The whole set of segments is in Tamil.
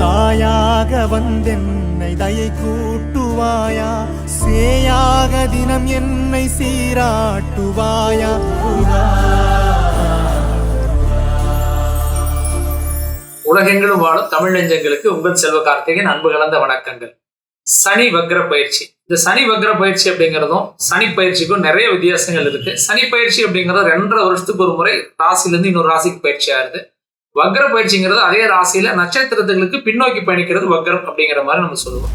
தாயாக வந்தென்னை தயை கூட்டுவாயா? சேயாக தினம் என்னை சீராட்டுவாயா? உலகெங்கிலும் வாழும் தமிழ் நெஞ்சங்களுக்கு உங்கள் செல்வ கார்த்திகேயன் அன்பு கலந்த வணக்கங்கள். சனி வக்ர பயிற்சி. இந்த சனி வக்ர பயிற்சி அப்படிங்கிறதும் சனி பயிற்சிக்கும் நிறைய வித்தியாசங்கள் இருக்கு. சனி பயிற்சி அப்படிங்கிறது ரெண்டரை வருஷத்துக்கு ஒரு முறை ராசியில இருந்து இன்னொரு ராசிக்கு பயிற்சி ஆகுது. வக்ர பயிற்சிங்கிறது அதே ராசியில நட்சத்திரத்துகளுக்கு பின்னோக்கி பயணிக்கிறது வக்ரம் அப்படிங்கிற மாதிரி நம்ம சொல்லுவோம்.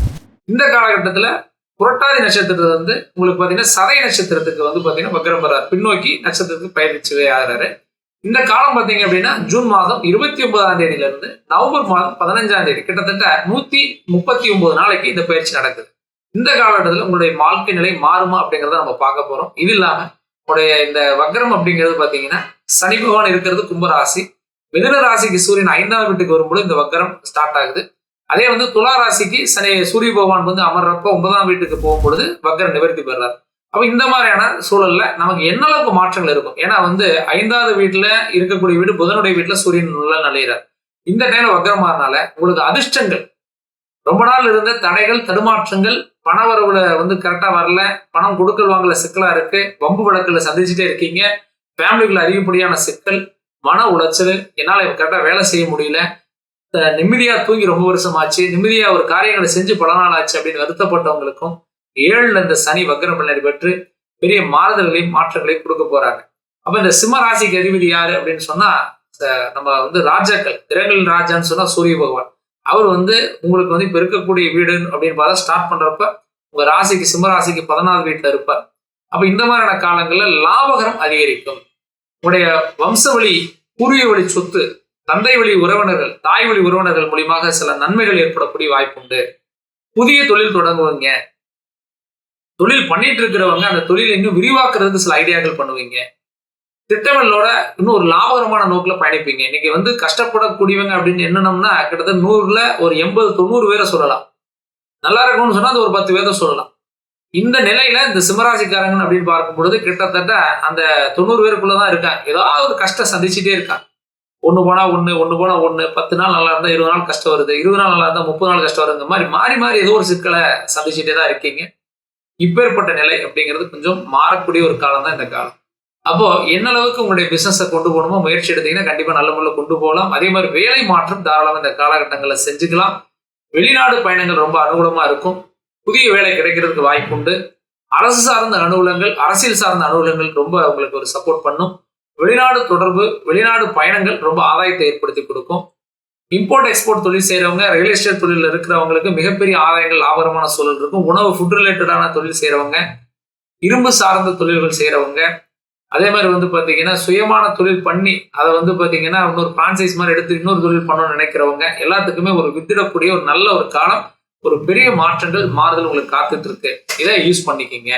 இந்த காலகட்டத்தில் புரட்டாதி நட்சத்திரத்தை வந்து உங்களுக்கு பார்த்தீங்கன்னா சதை நட்சத்திரத்துக்கு வந்து பார்த்தீங்கன்னா வக்ரம் வர்றாரு பின்னோக்கி நட்சத்திரத்துக்கு பயிற்சி ஆகிறாரு இந்த காலம் பார்த்தீங்க அப்படின்னா ஜூன் மாதம் இருபத்தி ஒன்பதாம் தேதியிலிருந்து நவம்பர் மாதம் பதினஞ்சாம் தேதி கிட்டத்தட்ட நூற்றி முப்பத்தி ஒன்பது நாளைக்கு இந்த பயிற்சி நடக்குது. இந்த காலகட்டத்தில் உங்களுடைய வாழ்க்கை நிலை மாறுமா அப்படிங்கிறத நம்ம பார்க்க போகிறோம் இது இல்லாமல் உங்களுடைய இந்த வக்ரம் அப்படிங்கிறது பார்த்தீங்கன்னா சனி பகவான் இருக்கிறது கும்பராசி. மிதுன ராசிக்கு சூரியன் ஐந்தாம் வீட்டுக்கு வரும்போது இந்த வக்கரம் ஸ்டார்ட் ஆகுது. அதே வந்து துலா ராசிக்கு சனி சூரிய பகவான் வந்து அமர்றப்ப ஒன்பதாம் வீட்டுக்கு போகும்பொழுது வக்ரம் நிவர்த்தி பெறார் அப்போ இந்த மாதிரியான சூழல்ல நமக்கு என்ன அளவுக்கு மாற்றங்கள் இருக்கும்? ஏன்னா வந்து ஐந்தாவது வீட்டுல இருக்கக்கூடிய வீடு புதனுடைய வீட்டுல சூரியன் நல்லா நிலையிறார் இந்த டைம்ல வக்கரமாறனால உங்களுக்கு அதிர்ஷ்டங்கள். ரொம்ப நாள் இருந்த தடைகள் தடுமாற்றங்கள் பண வரவுல வந்து கரெக்டா வரல பணம் கொடுக்கல் வாங்கல சிக்கலா இருக்கு வம்பு வழக்கில் சந்திச்சுட்டே இருக்கீங்க ஃபேமிலிக்குள்ள அறியும்படியான சிக்கல் மன உளைச்சல் என்னால கரெக்டாக வேலை செய்ய முடியல. நிம்மதியாக தூங்கி ரொம்ப வருஷம் ஆச்சு நிம்மதியாக ஒரு காரியங்களை செஞ்சு பல நாள் ஆச்சு அப்படின்னு வருத்தப்பட்டவங்களுக்கும் ஏழுல இந்த சனி வக்ரம் நடைபெற்று பெற்று பெரிய மாறுதல்களையும் மாற்றங்களையும் கொடுக்க போறாங்க. அப்போ இந்த சிம்ம ராசிக்கு அதிபதி யாரு அப்படின்னு சொன்னா நம்ம வந்து ராஜாக்கள். கிரகங்களின் ராஜான்னு சொன்னா சூரிய பகவான். அவர் வந்து உங்களுக்கு வந்து இப்போ இருக்கக்கூடிய வீடு அப்படின்னு பார்த்தா ஸ்டார்ட் பண்றப்ப உங்க ராசிக்கு சிம்ம ராசிக்கு பதினாறு வீட்டில் இருப்பார். அப்போ இந்த மாதிரியான காலங்களில் லாபகரம் அதிகரிக்கும். உங்களுடைய வம்சவழி பூர்வீக வழி சொத்து தந்தை வழி உறவினர்கள் தாய் வழி உறவினர்கள் மூலியமாக சில நன்மைகள் ஏற்படக்கூடிய வாய்ப்புண்டு புதிய தொழில் தொடங்குவீங்க. தொழில் பண்ணிட்டு இருக்கிறவங்க அந்த தொழிலை இன்னும் விரிவாக்குறதுக்கு சில ஐடியாக்கள் பண்ணுவீங்க. திட்டமிடலோட இன்னும் ஒரு லாபகரமான நோக்கில் பயணிப்பீங்க. இன்னைக்கு வந்து கஷ்டப்படக்கூடியவங்க அப்படின்னு என்னனோம்னா கிட்டத்தட்ட நூறுல ஒரு எண்பது தொண்ணூறு பேரை சொல்லலாம். நல்லா இருக்கும்னு சொன்னா அது ஒரு பத்து பேரை சொல்லலாம். இந்த நிலையில இந்த சிம்மராசிக்காரங்க அப்படின்னு பார்க்கும் பொழுது கிட்டத்தட்ட அந்த தொண்ணூறு பேருக்குள்ளதான் இருக்காங்க. ஏதாவது ஒரு கஷ்டம் சந்திச்சுட்டே இருக்காங்க. ஒன்று போனால் ஒன்று ஒன்று போனால் ஒன்று பத்து நாள் நல்லா இருந்தால் இருபது நாள் கஷ்டம் வருது இருபது நாள் நல்லா இருந்தால் முப்பது நாள் கஷ்டம் வருது இந்த மாதிரி மாறி மாறி ஏதோ ஒரு சிக்கலை சந்திச்சுட்டே தான் இருக்கீங்க. இப்பேற்பட்ட நிலை அப்படிங்கிறது கொஞ்சம் மாறக்கூடிய ஒரு காலம் தான் இந்த காலம். அப்போ என்ன அளவுக்கு உங்களுடைய பிசினஸை கொண்டு போகணுமோ முயற்சி எடுத்தீங்கன்னா கண்டிப்பாக நல்ல முறையில் கொண்டு போகலாம். அதே மாதிரி வேலை மாற்றம் தாராளமாக இந்த காலகட்டங்களில் செஞ்சுக்கலாம். வெளிநாடு பயணங்கள் ரொம்ப அனுகூலமாக இருக்கும். புதிய வேலை கிடைக்கிறதுக்கு வாய்ப்புண்டு அரசு சார்ந்த அனுகூலங்கள் அரசியல் சார்ந்த அனுகூலங்கள் ரொம்ப உங்களுக்கு ஒரு சப்போர்ட் பண்ணும். வெளிநாடு தொடர்பு வெளிநாடு பயணங்கள் ரொம்ப ஆதாயத்தை ஏற்படுத்தி கொடுக்கும். இம்போர்ட் எக்ஸ்போர்ட் தொழில் செய்கிறவங்க ரியல் எஸ்டேட் தொழிலில் இருக்கிறவங்களுக்கு மிகப்பெரிய ஆதாயங்கள் லாபகரமான சூழல் இருக்கும். உணவு ஃபுட் ரிலேட்டடான தொழில் செய்கிறவங்க இரும்பு சார்ந்த தொழில்கள் செய்கிறவங்க அதே மாதிரி வந்து பார்த்தீங்கன்னா சுயமான தொழில் பண்ணி அதை வந்து பார்த்தீங்கன்னா இன்னொரு பிரான்சைஸ் மாதிரி எடுத்து இன்னொரு தொழில் பண்ணணும்னு நினைக்கிறவங்க எல்லாத்துக்குமே ஒரு வித்திடக்கூடிய ஒரு நல்ல ஒரு காலம். ஒரு பெரிய மாற்றங்கள் மாறுதல் உங்களுக்கு காத்துட்டு இருக்கு இதை யூஸ் பண்ணிக்கிங்க.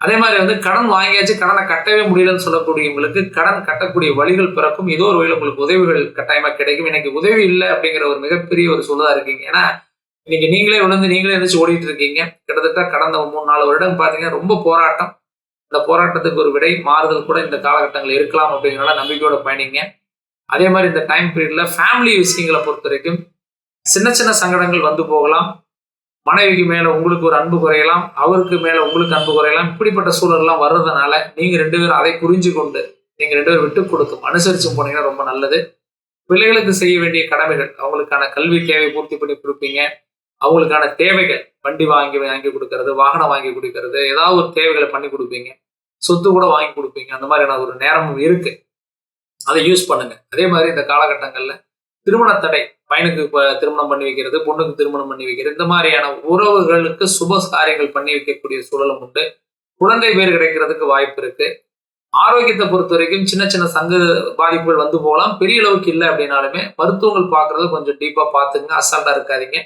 அதே மாதிரி வந்து கடன் வாங்கியாச்சு கடனை கட்டவே முடியலன்னு சொல்லக்கூடியவங்களுக்கு கடன் கட்டக்கூடிய வழிகள் பிறக்கும். ஏதோ ஒரு வழியில் உங்களுக்கு உதவிகள் கட்டாயமாக கிடைக்கும். எனக்கு உதவி இல்லை அப்படிங்கிற ஒரு மிகப்பெரிய ஒரு சூழலாக இருக்கீங்க. ஏன்னா இன்னைக்கு நீங்களே விழுந்து நீங்களே எந்திரிச்சு ஓடிட்டு இருக்கீங்க. கிட்டத்தட்ட கடந்த மூணு நாலு வருடம் பார்த்தீங்கன்னா ரொம்ப போராட்டம். இந்த போராட்டத்துக்கு ஒரு விடை மாறுதல் கூட இந்த காலகட்டங்கள் இருக்கலாம் அப்படிங்கிறனால நம்பிக்கையோட பயணிங்க. அதே மாதிரி இந்த டைம் பீரியடில் ஃபேமிலி விஷயங்களை பொறுத்த வரைக்கும் சின்ன சின்ன சங்கடங்கள் வந்து போகலாம். மனைவிக்கு மேலே உங்களுக்கு ஒரு அன்பு குறையலாம் அவருக்கு மேலே உங்களுக்கு அன்பு குறையலாம் இப்படிப்பட்ட சூழல்லாம் வர்றதுனால நீங்கள் ரெண்டு பேரும் அதை புரிஞ்சு கொண்டு நீங்கள் ரெண்டு பேரும் விட்டு கொடுக்கும் அனுசரித்து போனீங்கன்னா ரொம்ப நல்லது. பிள்ளைகளுக்கு செய்ய வேண்டிய கடமைகள் அவங்களுக்கான கல்வி தேவை பூர்த்தி பண்ணி கொடுப்பீங்க. அவங்களுக்கான தேவைகள் வண்டி வாங்கி வாங்கி கொடுக்கறது வாகனம் வாங்கி கொடுக்கறது ஏதாவது ஒரு தேவைகளை பண்ணி கொடுப்பீங்க. சொத்து கூட வாங்கி கொடுப்பீங்க. அந்த மாதிரியான ஒரு நேரமும் இருக்கு. அதை யூஸ் பண்ணுங்க. அதே மாதிரி இந்த காலகட்டங்களில் திருமண தடை பையனுக்கு திருமணம் பண்ணி வைக்கிறது பொண்ணுக்கு திருமணம் பண்ணி வைக்கிறது இந்த மாதிரியான உறவுகளுக்கு சுப காரியங்கள் பண்ணி வைக்கக்கூடிய சூழலும் உண்டு. குழந்தை பேர் கிடைக்கிறதுக்கு வாய்ப்பு இருக்கு. ஆரோக்கியத்தை பொறுத்த வரைக்கும் சின்ன சின்ன சங்க பாதிப்புகள் வந்து போகலாம். பெரிய அளவுக்கு இல்லை அப்படின்னாலுமே மருத்துவங்கள் பார்க்கறது கொஞ்சம் டீப்பாக பார்த்துங்க அசால்ட்டாக இருக்காதீங்க.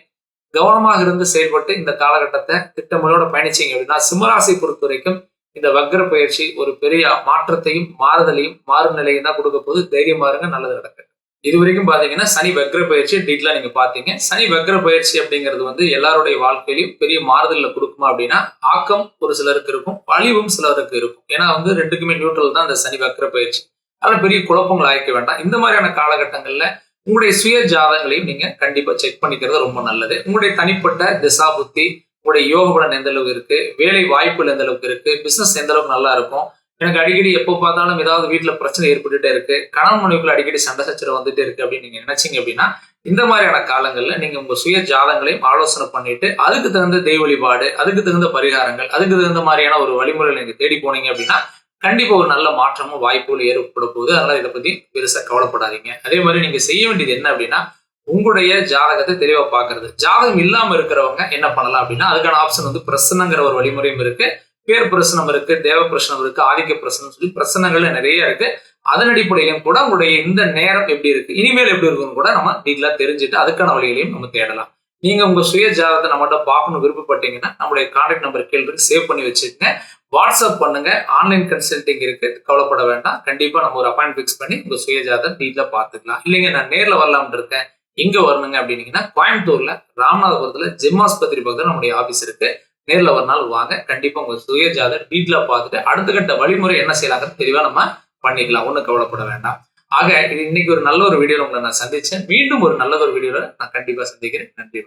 கவனமாக இருந்து செயல்பட்டு இந்த காலகட்டத்தை திட்டமிடோட பயணிச்சீங்க அப்படின்னா சிம்மராசி பொறுத்த வரைக்கும் இந்த வக்ர பயிற்சி ஒரு பெரிய மாற்றத்தையும் மாறுதலையும் மாறுநிலையும் தான் கொடுக்க போது தைரியமா இருங்க நல்லது நடக்கும் இது வரைக்கும் பார்த்தீங்கன்னா சனி வக்ர பயிற்சி டீட்டெயிலாக நீங்கள் பார்த்தீங்க சனி வக்ர பயிற்சி அப்படிங்கிறது வந்து எல்லாருடைய வாழ்க்கையிலையும் பெரிய மாறுதலில் கொடுக்குமா அப்படின்னா ஆக்கம் ஒரு சிலருக்கு இருக்கும் பழிவும் சிலருக்கு இருக்கும். ஏன்னா வந்து ரெண்டுக்குமே நியூட்ரல் தான் அந்த சனி வக்ர பயிற்சி. அதனால் பெரிய குழப்பங்கள் ஆயிக்க வேண்டாம். இந்த மாதிரியான காலகட்டங்களில் உங்களுடைய சுய ஜாதகங்களையும் நீங்கள் கண்டிப்பாக செக் பண்ணிக்கிறது ரொம்ப நல்லது. உங்களுடைய தனிப்பட்ட திசா புத்தி உங்களுடைய யோக பலன் எந்த அளவுக்கு இருக்கு வேலை வாய்ப்புகள் எந்த அளவுக்கு இருக்கு பிசினஸ் எந்த அளவுக்கு நல்லா இருக்கும் எனக்கு அடிக்கடி எப்போ பார்த்தாலும் ஏதாவது வீட்டில் பிரச்சனை ஏற்பட்டுட்டே இருக்கு. கணவன் மனைவிக்குள்ள அடிக்கடி சண்டை சச்சரவு வந்துட்டே இருக்கு அப்படின்னு நீங்க நினைச்சீங்க அப்படின்னா இந்த மாதிரியான காலங்களில் நீங்க உங்க சுய ஜாதங்களையும் ஆலோசனை பண்ணிட்டு அதுக்கு தகுந்த தெய்வ வழிபாடு அதுக்கு தகுந்த பரிகாரங்கள் அதுக்கு தகுந்த மாதிரியான ஒரு வழிமுறைகள் நீங்க தேடி போனீங்க அப்படின்னா கண்டிப்பா ஒரு நல்ல மாற்றமும் வாய்ப்புகள் ஏற்பட போகுது. அதனால இதை பத்தி பெருசா கவலைப்படாதீங்க. அதே மாதிரி நீங்க செய்ய வேண்டியது என்ன அப்படின்னா உங்களுடைய ஜாதகத்தை தெளிவாக பார்க்கறது ஜாதகம் இல்லாமல் இருக்கிறவங்க என்ன பண்ணலாம் அப்படின்னா அதுக்கான ஆப்ஷன் வந்து பிரசனங்கிற ஒரு வழிமுறையும் இருக்கு. பேர் பிரசனம் இருக்கு தேவ பிரசனம் இருக்கு ஆதிக்க பிரசனம் சொல்லி பிரசனங்கள் நிறைய இருக்கு. அதன் அடிப்படையிலும் கூட உங்களுடைய இந்த நேரம் எப்படி இருக்கு? இனிமேல் எப்படி இருக்குன்னு கூட நம்ம டீட்டெயிலாக தெரிஞ்சுட்டு அதுக்கான வழிகளையும் நம்ம தேடலாம். நீங்க உங்க சுய ஜாதகத்தை நம்மகிட்ட பார்க்கணும் விருப்பப்பட்டீங்கன்னா நம்மளுடைய கான்டாக்ட் நம்பர் கீழே சேவ் பண்ணி வச்சுக்கோங்க. வாட்ஸ்அப் பண்ணுங்க. ஆன்லைன் கன்சல்டிங் இருக்கு. கவலைப்பட வேண்டாம். கண்டிப்பா நம்ம ஒரு அப்பாயிண்ட் ஃபிக்ஸ் பண்ணி உங்க சுய ஜாதகம் டீட்டெயிலாக பார்த்துக்கலாம். இல்லைங்க நான் நேரில் வரலாம்னு இருக்கேன். எங்க வரணுங்க அப்படின்னீங்கன்னா கோயம்புத்தூர்ல ராமநாதபுரத்துல ஜிம்மாஸ்பத்திரி ஆஸ்பத்திரி பக்கத்துல நம்முடைய ஆஃபீஸ் இருக்கு. நேர்ல ஒரு நாள் வாங்க. கண்டிப்பா உங்க சுய ஜாதகம் டீட்டெயிலா பார்த்துட்டு அடுத்த கட்ட வழிமுறை என்ன செய்யலாங்கிறது தெளிவா நம்ம பண்ணிக்கலாம். ஒன்றும் கவலைப்பட வேண்டாம். ஆக இது இன்னைக்கு ஒரு நல்ல ஒரு வீடியோவில் உங்களை நான் சந்திச்சேன். மீண்டும் ஒரு நல்ல ஒரு வீடியோல நான் கண்டிப்பா சந்திக்கிறேன். நன்றி.